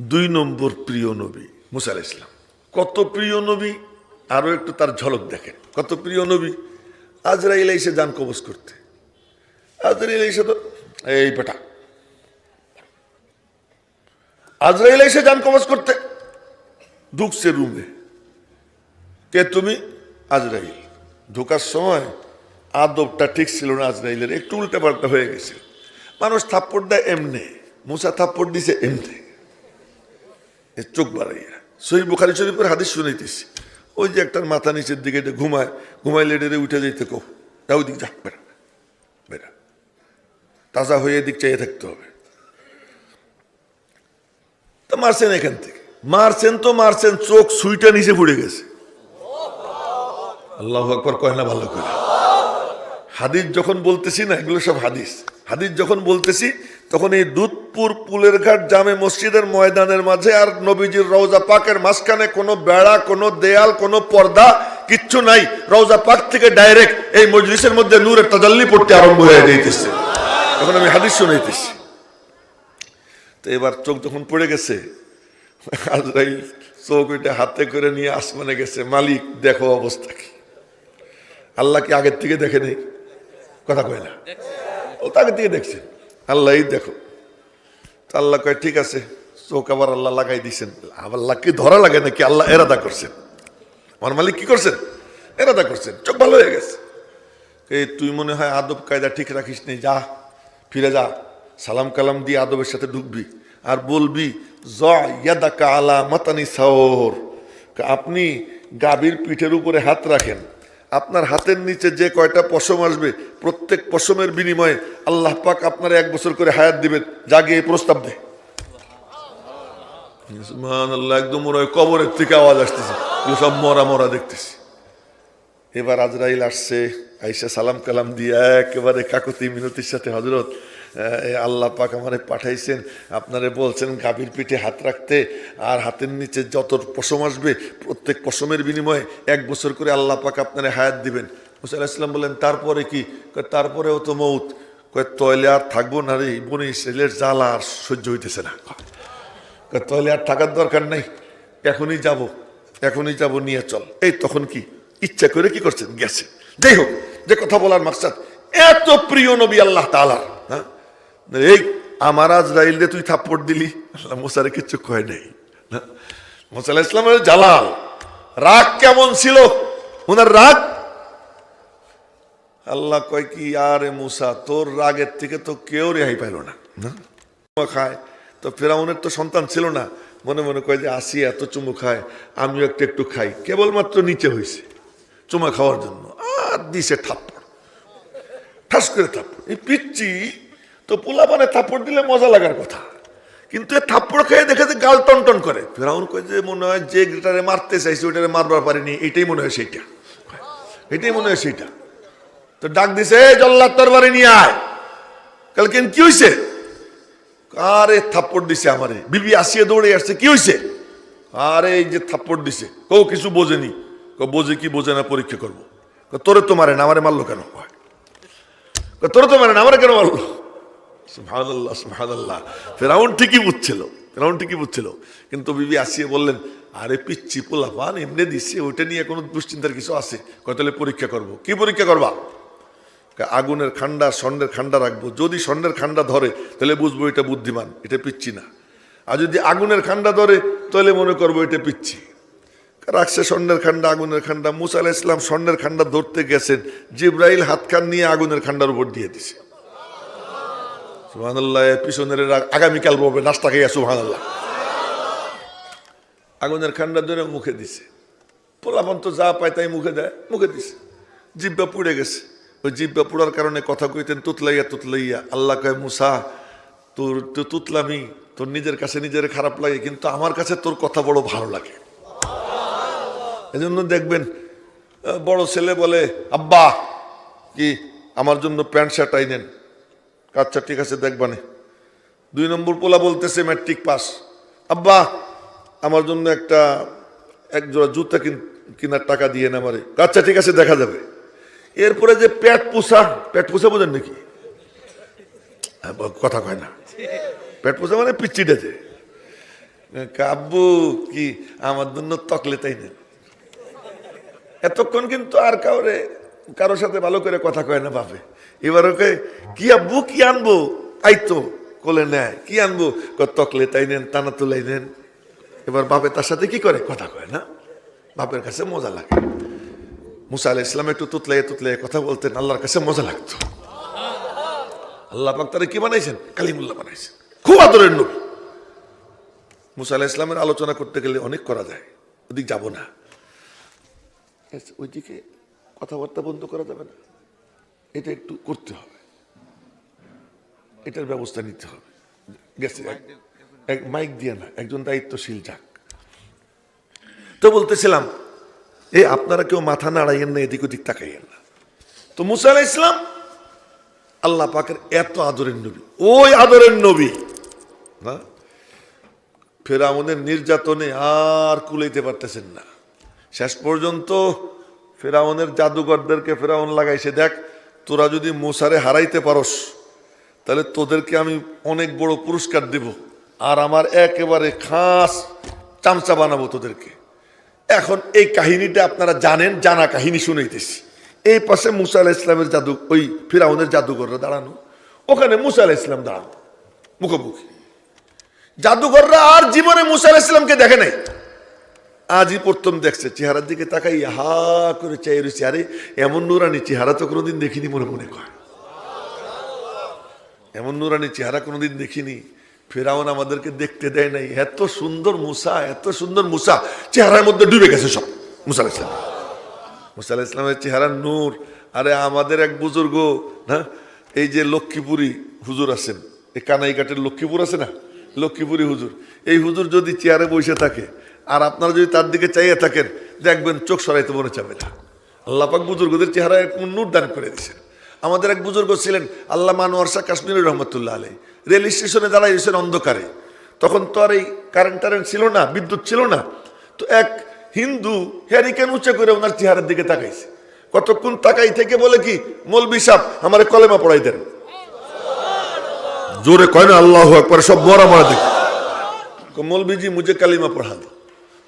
দুই নম্বর প্রিয় নবী মুসা ইসলাম কত প্রিয় নবী? আরও একটু তার ঝলক দেখেন। কত প্রিয় নবী? আজরাইল এসে যান কবজ করতে। আজরাইল এসে তো এই বেটা। আজরাইল এসে যান কবজ করতে। ঢুকছে রুমে। কে তুমি? আজরাইল। ঢোকার সময় আদবটা ঠিক ছিল না আজরাইলের। একটু উল্টা পাল্টা হয়ে গেছে। মানুষ থাপ্পড় দেয় এমনি। মুসা থাপ্পড় দিছে এমনি। চোখ বাড়াইয়া। সহি বুখারি শরীফের হাদিস শুনাইতেছি। ওই যে একটার মাথা নিচের দিকে এটা ঘুমায়, ঘুমাইলে উঠে যাইতে কো যা ওই দিক যা, বেড়া তাজা হয়ে এদিক চাইয়ে থাকতে হবে। তা মারছেন এখান থেকে। মারছেন তো মারছেন, চোখ সুইটা নিচে পড়ে গেছে। আল্লাহ একবার কয় না ভালো করে। হাদিস যখন বলতেছি না, এগুলো সব হাদিস। হাদিস যখন বলতেছি তখন এই দুধপুর পুলের ঘাট জামে মসজিদের ময়দানের মাঝে আর নবীজির রওজা পাকের মাঝখানে কোনো বেড়া, কোনো দেয়াল, কোনো পর্দা কিচ্ছু নাই। রওজা পাক থেকে ডাইরেক্ট এই মজলিসের মধ্যে নূরের তাজাল্লি পড়তে আরম্ভ হয়ে যাইতেছে। তখন আমি হাদিস শুনাইতেছি। তো এবার চোখ যখন পড়ে গেছে চোখ ওইটা হাতে করে নিয়ে আসমানে গেছে, মালিক, দেখো অবস্থা কি। আল্লাহ কি আগের থেকে দেখে নেই? কথা কয় না। ও তো আগের থেকে দেখছে। আল্লাহই দেখো। আল্লাহ কয়, ঠিক আছে, চোখ আবার আল্লাহ লাগাই দিছেন। আবার আল্লাহ কি ধরা লাগে নাকি? আল্লাহ এরাদা করছেন। আমার মালিক কি করছেন? এরাদা করছেন। চোখ ভালো হয়ে গেছে। এই তুই মনে হয় আদব কায়দা ঠিক রাখিস নি যা, ফিরে যা। সালাম কালাম দিয়ে আদবের সাথে ঢুকবি আর বলবি জাদা আলা মাতানি সাওর। আপনি গাভীর পিঠের উপরে হাত রাখেন। আপনার হাতের নিচে যে কয়টা পশম আসবে, প্রত্যেক পশমের বিনিময়ে আল্লাহ পাক আপনার এক বছর করে হায়াত দিবেন। জাগে এই প্রস্তাব দে। আল্লাহ একদম মনে হয় কবরের থেকে আওয়াজ আসতেছে। সব মরা মরা দেখতেছি। এবার আজরাইল আসছে আইসা সালাম কালাম দিয়ে একেবারে কাকতি মিনতির সাথে হজরত আল্লাহ পাক আমারে পাঠাইছেন, আপনারে বলছেন গাভীর পিঠে হাত রাখতে, আর হাতের নিচে যত পশম আসবে, প্রত্যেক পশমের বিনিময়ে এক বছর করে আল্লাহ পাক আপনারে হায়াত দিবেন। মুসা ইসলাম বললেন, তারপরে কি? তারপরেও তো মৌত। কয় তয়লে আর থাকব না রে, বনি সেলের জ্বালা আর সহ্য হইতেছে না। তয়লে আর থাকার দরকার নাই, এখনই যাব এখনই যাব, নিয়ে চল। এই তখন কি? ইচ্ছা করে কি করছেন? গেছে। যাই হোক, যে কথা বলার মাকসাদ, এত প্রিয় নবী আল্লাহ তালার হ্যাঁ? এই, আমার আজ রাইলে তুই থাপ্পড় দিলি? মোসারে কিচ্ছু কয় নেই। না? মোসা ইসলামের জালাল, রাগ কেমন ছিল? ওনার রাগ? আল্লাহ কয় কি, আরে মুসা, তোর রাগের থেকে তো কেউ রেহাই পাইল না। না? খায়। তো ফেরাউনের তো সন্তান ছিল না। মনে মনে কয় যে, আসি, এত চুমু খায়, আমিও একটু একটু খাই। কেবলমাত্র নিচে হয়েছে চুমা খাওয়ার জন্য। আর দিছে থাপ্পড়, ঠাস করে থাপ্পড়। এই পিচ্ছি তো পোলা মানে থাপ্পড় দিলে মজা লাগার কথা। কিন্তু এ থাপ্পড় খেয়ে দেখে যে গাল টন টন করে। ফেরাউন কয় যে মনে হয় যে গেটারে মারতে চাইছে ওইটারে মারবার পারিনি এটাই মনে হয় সেইটা। এটাই মনে হয় সেইটা। তো ডাক দিছে এই জল্লাদ তরবারি নিয়ে আয়। কাল কেন কি হয়েছে আরে থাপ্পড় দিছে আমারে। বিবি আসিয়ে দৌড়ে আসছে কি হয়েছে আরে এই যে থাপ্পড় দিছে। কেউ কিছু বোঝেনি। কও, বোঝে কি বোঝে না পরীক্ষা করব। তোরে তো মারে না আমারে মারলো কেন। তোরে তো মারে না আমারে কেন মারলো? সুবহানাল্লাহ সুবহানাল্লাহ। ফেরাউন ঠিকই বুঝছিল, ফেরাউন ঠিকই বুঝছিল। কিন্তু বিবি আসিয়ে বললেন, আরে পিচ্ছি পোলা পান এমনি দিচ্ছে ওইটা নিয়ে কোনো দুশ্চিন্তার কিছু আছে? কয়, তাহলে পরীক্ষা করব। কি পরীক্ষা করবা? আগুনের খান্ডা, স্বর্ণের খান্ডা রাখব। যদি স্বর্ণের খান্ডা ধরে, তাহলে বুঝব এটা বুদ্ধিমান, এটা পিচ্ছি না। আর যদি আগুনের খান্ডা ধরে, তাহলে মনে করব এটা পিচ্ছি। রাখছে স্বর্ণের খান্ডা, আগুনের খান্ডা। মুসা আলাহ ইসলাম স্বর্ণের খান্ডা ধরতে গেছেন। জিব্রাইল হাত খান নিয়ে আগুনের খান্ডার উপর দিয়ে দিছে। সুহানাল্লাহ পিছনের আগামীকাল বলবে, নাস্তা খাইয়া সুহানাল্লাহ আগুনের খান্ডা ধরে মুখে দিছে। পোলাপন তো যা পায় তাই মুখে দেয়, মুখে দিছে। জিব্বা পুড়ে গেছে। ওই জিব্বা পুড়ার কারণে কথা কইতেন, তুতলাইয়া তুতলাইয়া। আল্লাহ কয়, মুসা, তোর তো তুতলামি, তোর নিজের কাছে নিজের খারাপ লাগে, কিন্তু আমার কাছে তোর কথা বড় ভালো লাগে। এজন্য দেখবেন বড় ছেলে বলে, আব্বা, কি, আমার জন্য প্যান্ট শার্ট আইনেন? আচ্ছা ঠিক আছে দেখবানে দুই নম্বর পোলা বলতেছে ম্যাট্রিক পাস আব্বা, আমার জন্য একটা এক জোড়া জুতা কিন- কেনার টাকা দিয়ে না আমারে। আচ্ছা ঠিক আছে, দেখা যাবে। এরপরে যে পেট পোষা পেট পোষা বোঝেন নাকি? কথা কয় না। পেট পোষা মানে পিচ্ছিটাতে কাব্বু কি আমার জন্য তকলে তাই নেন এতক্ষণ কিন্তু আর কাউরে, কারোর সাথে ভালো করে কথা কয় না বাপে। এবার ওকে, কি আব্বু, কি আনব? তাই তো, কোলে নেয়, কি আনব? তকলে তাই নেন টানা তুলাই নেন এবার বাপে তার সাথে কি করে? কথা কয় না? বাপের কাছে মজা লাগে। মুসা আলাহ ইসলাম একটু তুতলাই তুতলাই কথা বলতেন, আল্লাহর কাছে মজা লাগতো। আল্লাহ পাক তারা কি বানাইছেন? কালিমুল্লাহ বানাইছেন। খুব আদরের নবী। মুসা আলাহ ইসলামের আলোচনা করতে গেলে অনেক করা যায়, ওদিক যাব না। ওইদিকে কথাবার্তা বন্ধ করা যাবে না। এটা একটু করতে হবে। এটার ব্যবস্থা নিতে হবে। গেছে, এক- মাইক দিয়ে না, একজন দায়িত্বশীল যাক। তো বলতেছিলাম, এ আপনারা কেউ মাথা নাড়াইয়েন না, এদিক ওদিক তাকাইয়েন না। তো মুসা আলাহ ইসলাম আল্লাহ পাকের এত আদরের নবী, ওই আদরের নবী, না? ফেরাউনের নির্যাতনে আর কুলাইতে পারতেছেন না। শেষ পর্যন্ত ফেরাউনের জাদুঘরদেরকে ফেরাউন লাগাইছে, দেখ তোরা যদি মুসারে হারাইতে পারস, তাহলে তোদেরকে আমি অনেক বড় পুরস্কার দেব। আর আমার একেবারে খাস চামচা বানাবো তোদেরকে। এখন এই কাহিনীটা আপনারা জানেন, জানা কাহিনী শুনাইতেছি। এই পাশে মুসা আলাহ ইসলামের জাদু, ওই ফিরাউনের জাদুঘররা দাঁড়ানো। ওখানে মুসা আলাহ ইসলাম দাঁড়ানো, মুখোমুখি। জাদুঘররা আর জীবনে মুসা আলাহ ইসলামকে দেখে নাই। আজই প্রথম দেখছে, চেহারার দিকে তাকাই হা করে চাই রয়েছে। আরে, এমন নুরানি চেহারা তো কোনোদিন দেখিনি মনে মনে কয় এমন নুরানি চেহারা কোনোদিন দেখিনি। ফেরাউন আমাদেরকে দেখতে দেয় নাই। এত সুন্দর মুসা, এত সুন্দর মুসা। চেহারার মধ্যে ডুবে গেছে সব। মুসা ইসলাম মুসা ইসলামের চেহারা নূর। আরে, আমাদের এক বুজুর্গ, না? এই যে লক্ষ্মীপুরী হুজুর আছেন। এই কানাইঘাটের লক্ষ্মীপুর আছে না? লক্ষ্মীপুরী হুজুর। এই হুজুর যদি চেয়ারে বসে থাকে আর আপনারা যদি তার দিকে চাইয়ে থাকেন, দেখবেন চোখ সরাইতে মনে চাবে না। আল্লাপাক বুজুর্গদের চেহারা এরকম নূর দান করে দিয়েছেন। আমাদের এক বুজুর্গ ছিলেন আল্লাহ মানুয়ার শাহ কাশ্মীর রহমতুল্লাহ আলাই রেল স্টেশনে দাঁড়াই অন্ধকারে। তখন তো আর এই কারেন্ট টারেন্ট ছিল না, বিদ্যুৎ ছিল না। তো এক হিন্দু হ্যারিকেন উঁচে করে ওনার চেহারার দিকে তাকাইছে। কতক্ষণ তাকাই থেকে বলে কি, মলবি সাহ আমার কলেমা পড়াই দেন। জোরে কয় না, আল্লাহ একবার সব মরা মরা দেখে। মৌলবীজি মুঝে কালিমা পড়া দো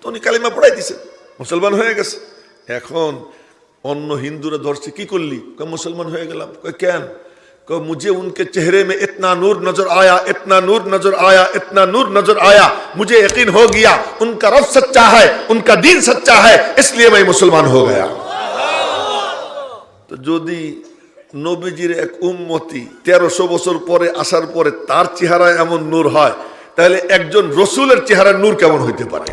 উনি কালিমা পড়াই দিছেন মুসলমান হয়ে গেছে এখন অন্য হিন্দুরা ধরছে কি করলি কয় মুসলমান হয়ে গেলাম কয় কেন कहो मुझे उनके चेहरे में इतना नूर नजर आया इतना नूर नजर आया इतना नूर नजर आया मुझे यकीन हो गया उनका रब सच्चा है उनका दीन सच्चा है इसलिए मैं मुसलमान हो गया তো যদি নবীজির এক উম্মতি তেরোশো বছর পরে আসার পরে তার চেহারায় এমন নূর হয় তাহলে একজন রসুলের চেহারার নূর কেমন হইতে পারে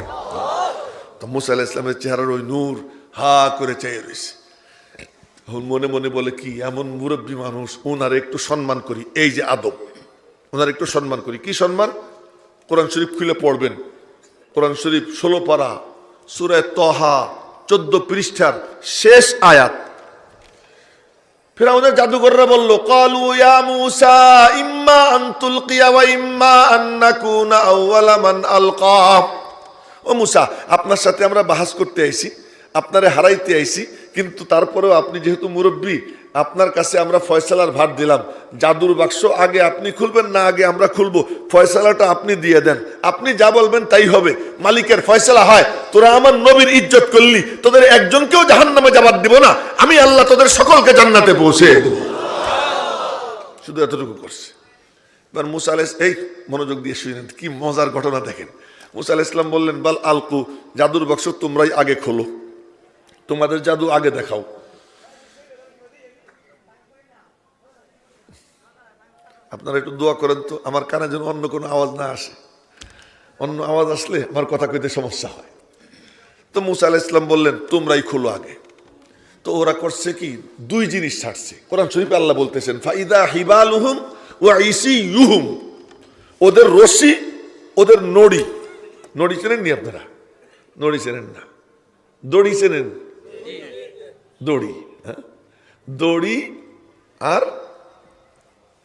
তো মুসা ইসলামের চেহারার ওই নূর হা করে চেয়ে রয়েছে মনে মনে বলে কি, এমন মুরব্বী মানুষ ওনার একটু সম্মান করি, এই যে আদব। ওনার একটু সম্মান করি। কি সম্মান? কোরআন শরীফ খুলে পড়বেন। কোরআন শরীফ ষোলো পারা সুরায় তহা, চোদ্দ পৃষ্ঠার শেষ আয়াত। ফেরাউনের জাদুঘররা বলল, কালু ইয়া মুসা, ইম্মা আন তুলকিয়া ওয়া ইম্মা আন নাকুনা আউওয়ালা মান আলকা। ও মুসা, আপনার সাথে আমরা বাহাস করতে আইছি, আপনারে হারাইতে আইছি, কিন্তু তারপরেও আপনি যেহেতু মুরব্বী, আপনার কাছে আমরা ফয়সালার ভার দিলাম। জাদুর বাক্স আগে আপনি খুলবেন, না আগে আমরা খুলবো। ফয়সালাটা আপনি দিয়ে দেন। আপনি যা বলবেন তাই হবে। মালিকের ফয়সালা হয়, তোরা আমার নবীর ইজ্জত করলি, তোদের একজনকেও জাহান নামে যাবার দিব না। আমি আল্লাহ তোদের সকলকে জান্নাতে পৌঁছে শুধু এতটুকু করছে। এবার মুসা আলাইস এই মনোযোগ দিয়ে শুনেন, কি মজার ঘটনা দেখেন। মুসা ইসলাম বললেন, বাল আলকু, জাদুর বাক্স তোমরাই আগে খোলো। তোমাদের জাদু আগে দেখাও। আপনারা একটু দোয়া করেন তো, আমার কানে যেন অন্য কোনো আওয়াজ না আসে। অন্য আওয়াজ আসলে আমার কথা কইতে সমস্যা হয়। তো মুসা আলাহ ইসলাম বললেন, তোমরাই খোলো আগে। তো ওরা করছে কি? দুই জিনিস ছাড়ছে। কোরআন শরীফ আল্লাহ বলতেছেন, ফাইদা হিবালুহুম ও ইসি ইউহুম ওদের রশি ওদের নড়ি। নড়ি নি আপনারা? নড়ি চেনেন না। দড়ি চেনেন দড়ি হ্যাঁ? দড়ি আর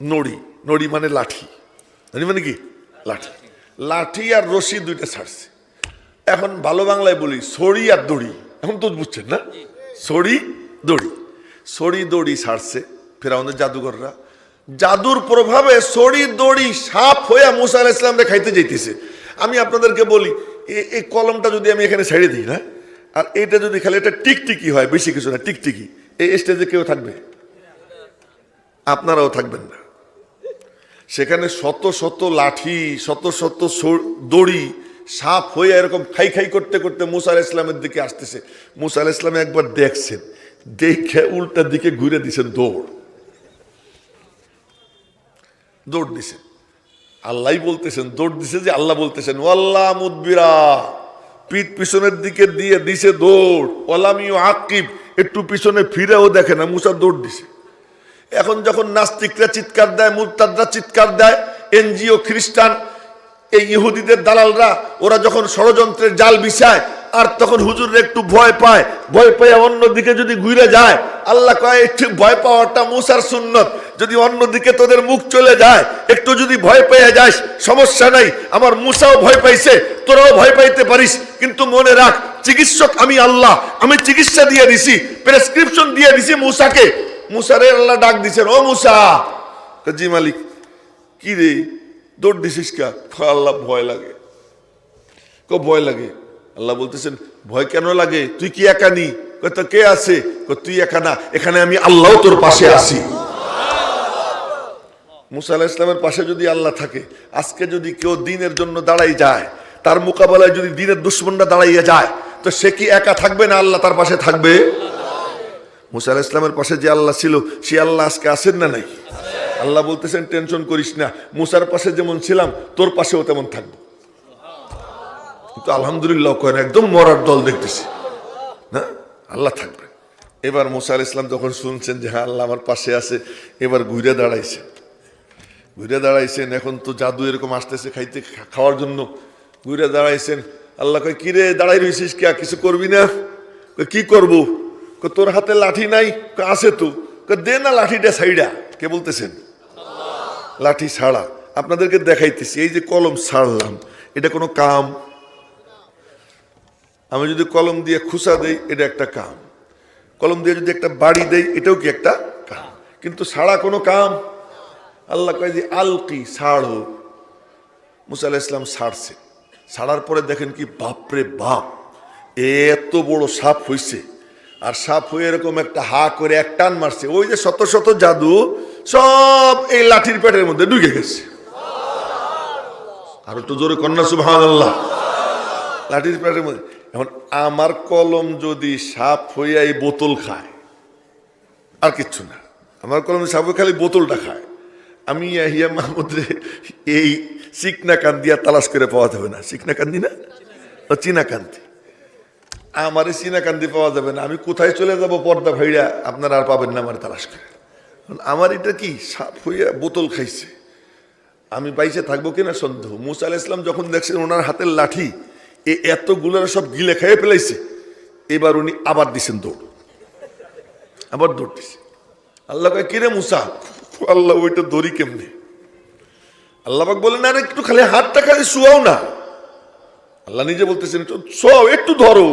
নড়ি। নড়ি মানে লাঠি। মানে কি? লাঠি। লাঠি আর রশি দুইটা ছাড়ছে। এখন ভালো বাংলায় বলি, সড়ি আর দড়ি। এখন তো বুঝছেন না? সড়ি, দড়ি। সড়ি, দড়ি ছাড়ছে ফেরাউনের জাদুঘররা। জাদুর প্রভাবে সড়ি, দড়ি সাপ হয়ে মুসা আলাহ খাইতে যাইতেছে। আমি আপনাদেরকে বলি এই কলমটা যদি আমি এখানে ছেড়ে দিই না, আর এটা যদি খালি এটা টিকটিকি হয়, বেশি কিছু না, টিকটিকি, এই স্টেজে কেউ থাকবে? আপনারাও থাকবেন না। সেখানে শত শত লাঠি, শত শত দড়ি সাপ হয়ে এরকম খাই খাই করতে করতে মুসা ইসলামের দিকে আসতেছে। মুসা আলাহ ইসলাম একবার দেখছেন, দেখে উল্টার দিকে ঘুরে দিছেন দৌড়। দৌড় দিছেন। আল্লাহ বলতেছেন, দৌড় দিছে যে আল্লাহ বলতেছেন ওয়াল্লাহ মুদবিরা, পিঠ পিছনের দিকে দিয়ে দিছে দৌড় ওয়ালামিও আকিব একটু পিছনে ফিরেও দেখে না, মুসা দৌড় দিছে। এখন যখন নাস্তিকরা চিৎকার দেয়, মুরতাদরা চিৎকার দেয়, এনজিও, খ্রিস্টান, এই ইহুদিদের দালালরা, ওরা যখন ষড়যন্ত্রের জাল বিছায় আর তখন হুজুর একটু ভয় পায়। ভয় পেয়ে অন্যদিকে যদি ঘুরে যায়, আল্লাহ কয়, একটু ভয় পাওয়াটা মুসার সুন্নত। যদি অন্যদিকে তোদের মুখ চলে যায়, একটু যদি ভয় পেয়ে যাস, সমস্যা নাই। আমার মুসাও ভয় পাইছে, তোরাও ভয় পাইতে পারিস। কিন্তু মনে রাখ, চিকিৎসক আমি আল্লাহ। আমি চিকিৎসা দিয়ে দিছি, প্রেসক্রিপশন দিয়ে দিছি মুসাকে। মুসারে আল্লাহ ডাক দিছেন, ও মুসা! জি মালিক, কি রে? দৌড় দিছিস কা? আল্লাহ, ভয় লাগে। ভয় লাগে? আল্লাহ বলতেছেন ভয় কেন লাগে? তুই কি একা নি কয়, তো কে আছে? তুই একা না এখানে আমি আল্লাহ তোর পাশে আছি। মুসা আলাহ ইসলামের পাশে যদি আল্লাহ থাকে আজকে যদি কেউ দিনের জন্য দাঁড়াই যায় তার মোকাবেলায় যদি দিনের দুশ্মনরা দাঁড়াইয়া যায় তো সে কি একা থাকবে না আল্লাহ তার পাশে থাকবে? মুসা আলাহ ইসলামের পাশে যে আল্লাহ ছিল সে আল্লাহ আজকে আসেন না নাই? আল্লাহ বলতেছেন টেনশন করিস না মুসার পাশে যেমন ছিলাম তোর পাশেও তেমন থাকব। কিন্তু আলহামদুলিল্লাহ কেন একদম মরার দল দেখতেছি। না? আল্লাহ থাকবে। এবার মুসা আল ইসলাম যখন শুনছেন যে হ্যাঁ আল্লাহ আমার পাশে আছে, এবার ঘুরে দাঁড়াইছে ঘুরে দাঁড়াইছেন, এখন তো জাদু এরকম আসতেছে খাইতে খাওয়ার জন্য। ঘুরে দাঁড়াইছেন। আল্লাহ কয়, কিরে, দাঁড়াই রয়েছিস কে কিছু করবি না? কি করব? তোর হাতে লাঠি নাই? আছে তো। দে না লাঠিটা সাইডা কে বলতেছেন? লাঠি ছাড়া। আপনাদেরকে দেখাইতেছি, এই যে কলম ছাড়লাম, এটা কোনো কাম আমি যদি কলম দিয়ে খুসা দেই, এটা একটা কাম। কলম দিয়ে যদি একটা বাড়ি দেই, এটাও কি একটা কাম? কিন্তু ছাড়া কোনো কাম? আল্লাহ কয় যে, আলকি, ছাড়ো মুসা আলাহ ইসলাম ছাড়ছে। ছাড়ার পরে দেখেন কি, বাপরে বাপ, এত বড় সাপ হইছে। আর সাপ হয়ে এরকম একটা হা করে এক টান মারছে। ওই যে শত শত জাদু, সব এই লাঠির পেটের মধ্যে ঢুকে গেছে। আর একটু জোরে কন্যা সুবহান আল্লাহ লাঠির পেটের মধ্যে এখন, আমার কলম যদি সাপ হইয়া এই বোতল খায়। আর কিচ্ছু না। আমার কলম সাপ খালি বোতলটা খায়। আমি ইয়াহিয়া মাহমুদ এই চিকনা কান্দিয়া তালাশ করে পাওয়া যাবে না। চিকনা কান্দি না? ও চীনা কান্দি আমারে চীনা কান্দি পাওয়া যাবে না। আমি কোথায় চলে যাব পর্দা ভাইরা, আপনারা আর পাবেন না আমার তালাশ করে। আমার এটা কি সাপ হইয়া বোতল খাইছে? আমি পাইছে থাকব কিনা সন্দেহ। মুসা আলাহ ইসলাম যখন দেখছেন ওনার হাতের লাঠি এ এতগুলোর সব গিলে খেয়ে ফেলাইছে। এবার উনি আবার দিছেন দৌড়। আবার দৌড় দিছে। আল্লাহ কয়, কিরে মুসা? আল্লাহ ওইটা দড়ি কেমনে? আল্লাহবাক বলেন, আরে একটু খালি হাতটা খালি শুয়াও না। আল্লাহ নিজে বলতেছেন, একটু শোয়াও, একটু ধরো।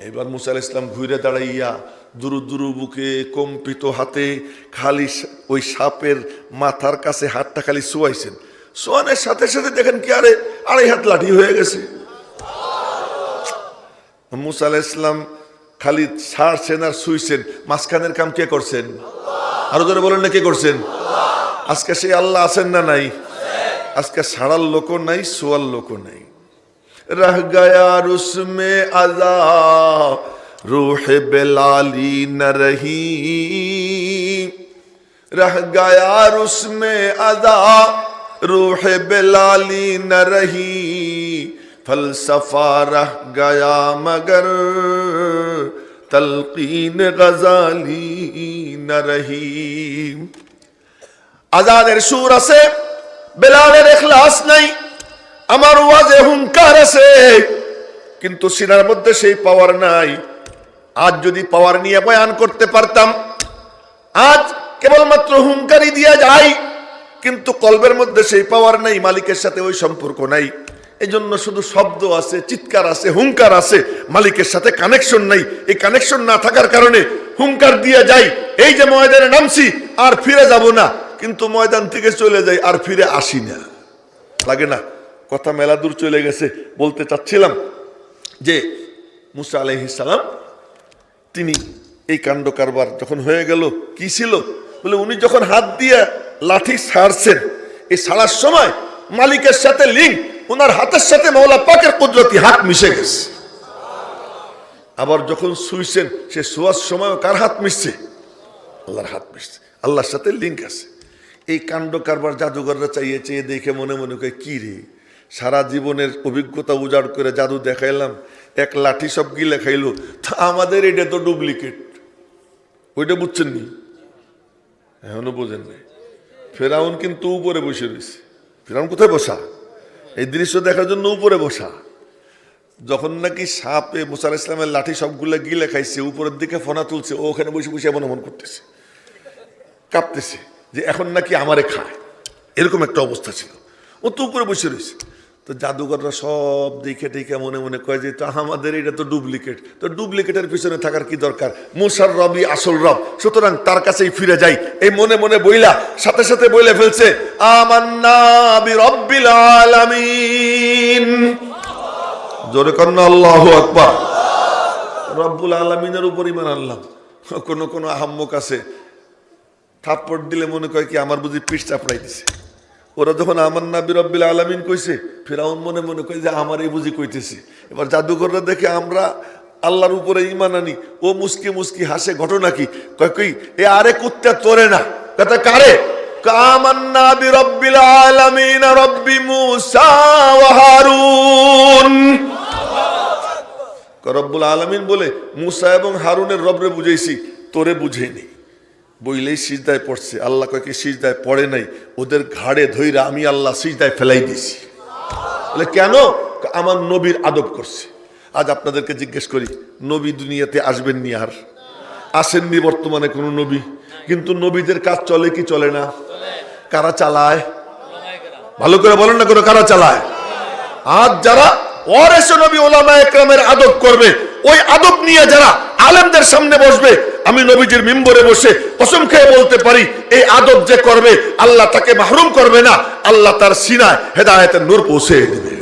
এবার মুসা ইসলাম ঘুরে দাঁড়াইয়া দুরু দুরু বুকে কম্পিত হাতে খালি ওই সাপের মাথার কাছে হাতটা খালি শোয়াইছেন। শোয়ানোর সাথে সাথে দেখেন কি, আরে আড়াই হাত লাঠি হয়ে গেছে। মুসা আলাহ ইসলাম খালি ছাড়ছেন আর শুইছেন। মাঝখানের কাম কে করছেন? আরও ধরে বলেন না কে করছেন? আজকে সেই আল্লাহ আছেন না নাই? আজকে সাড়ার লোকও নাই সোয়ার লোকও নাই। রহ গয়া রুসমে আজা রুহ বেলালি ন রহি রহ গয়া রুসমে আজা রুহ বেলালি ন রহি फलसफा रह गया मगर तलकीन गजाली न रही আজানের সুর আছে বেলালের এখলাস নাই আমার ওয়াজে হুঙ্কার আছে কিন্তু সিনার মধ্যে সেই পাওয়ার নাই আজ যদি পাওয়ার নিয়ে বয়ান করতে পারতাম আজ কেবলমাত্র হুঙ্কারি দিয়া যাই কিন্তু কলবের মধ্যে সেই পাওয়ার নাই মালিকের সাথে ওই সম্পর্ক নাই এই জন্য শুধু শব্দ আছে, চিৎকার আছে, হুঙ্কার আছে, মালিকের সাথে কানেকশন নাই। এই কানেকশন না থাকার কারণে হুঙ্কার দিয়ে যাই, এই যে ময়দানে নামছি, আর ফিরে যাব না। কিন্তু ময়দান থেকে চলে যাই, আর ফিরে আসি না। লাগে না? কথা মেলা দূর চলে গেছে, বলতে চাচ্ছিলাম যে মুসা আলহিসাম তিনি এই কাণ্ড কারবার যখন হয়ে গেল, কি ছিল? বলে উনি যখন হাত দিয়ে লাঠি ছাড়ছেন এই ছাড়ার সময় মালিকের সাথে লিঙ্ক ওনার হাতের সাথে মৌলা পাকের কুদরতি হাত মিশে গেছে। আবার যখন শুইছেন, সে শোয়ার সময় কার হাত মিশছে? আল্লাহর হাত মিশছে। আল্লাহর সাথে লিঙ্ক আছে। এই কাণ্ড কারবার জাদুঘররা চাইয়ে চেয়ে দেখে মনে মনে করে, কি রে? সারা জীবনের অভিজ্ঞতা উজাড় করে জাদু দেখাইলাম, এক লাঠি সব গিলে খাইলো। তা আমাদের এটা তো ডুপ্লিকেট ওইটা বুঝছেন নি? এখনও বোঝেন নাই। ফেরাউন কিন্তু উপরে বসে রয়েছে। ফেরাউন কোথায় বসা? এই দৃশ্য দেখার জন্য উপরে বসা। যখন নাকি সাপে মুসাল ইসলামের লাঠি সবগুলো গিলে খাইছে, উপরের দিকে ফোনা তুলছে, ও ওখানে বসে বসে এমন এমন করতেছে। কাঁপতেছে যে এখন নাকি আমারে খায়। এরকম একটা অবস্থা ছিল। ও তো উপরে বসে রয়েছে। তো জাদুঘররা সব দেখে টেকে মনে মনে কয় যে, তো আমাদের এটা তো ডুপ্লিকেট। তো ডুপ্লিকেটের পিছনে থাকার কি দরকার? মুসার রবি আসল রব। সুতরাং তার কাছেই ফিরে যাই। এই মনে মনে বইলা সাথে সাথে বইলে ফেলছে জোরে কন্যা আল্লাহ আকবার। রব্বুল আলমিনের উপর ইমান আনলাম। কোনো কোনো আহাম্মক আছে। থাপ্পড় দিলে মনে কয় কি, আমার বুঝি পিঠ চাপড়াই দিছে। ওরা যখন আমার নাবি রব্বিল আলমিন কইছে, ফেরাউন মনে মনে কই যে আমার এই বুঝি কইতেছে। এবার জাদুঘররা দেখে আমরা আল্লাহর উপরে ইমান আনি। ও মুসকি মুসকি, হাসে, ঘটনা কি? কয়, কই, এ আরে কুত্তা তোরে না। কথা কারে? কামান্না বিরব্বিল আলামিন মুসা রব্বুল আলমিন বলে, মুসা এবং হারুনের রবরে বুঝাইছি, তোরে বুঝেনি বইলেই সিজদায় পড়ছে। আল্লাহ কয়েকে সিজদায় পড়ে নাই? ওদের ঘাড়ে ধইরা আমি আল্লাহ সিজদায় ফেলাই দিয়েছি। বলে, কেন? আমার নবীর আদব করছে। আজ আপনাদেরকে জিজ্ঞেস করি, নবী দুনিয়াতে আসবেননি আর? আসেননি বর্তমানে কোনো নবী? কিন্তু নবীদের কাজ চলে কি চলে না? কারা চালায়? ভালো করে বলেন না কোনো, কারা চালায়? আজ যারা ওয়ারেসে নবী ওলামা একরামের আদব করবে, ওই আদব নিয়ে যারা আলেমদের সামনে বসবে, আমি নবীজির মিম্বরে বসে কসম খেয়ে বলতে পারি, এই আদব যে করবে, আল্লাহ তাকে মাহরুম করবে না, আল্লাহ তার সিনায় হেদায়তের নূর পৌঁছে দেবে।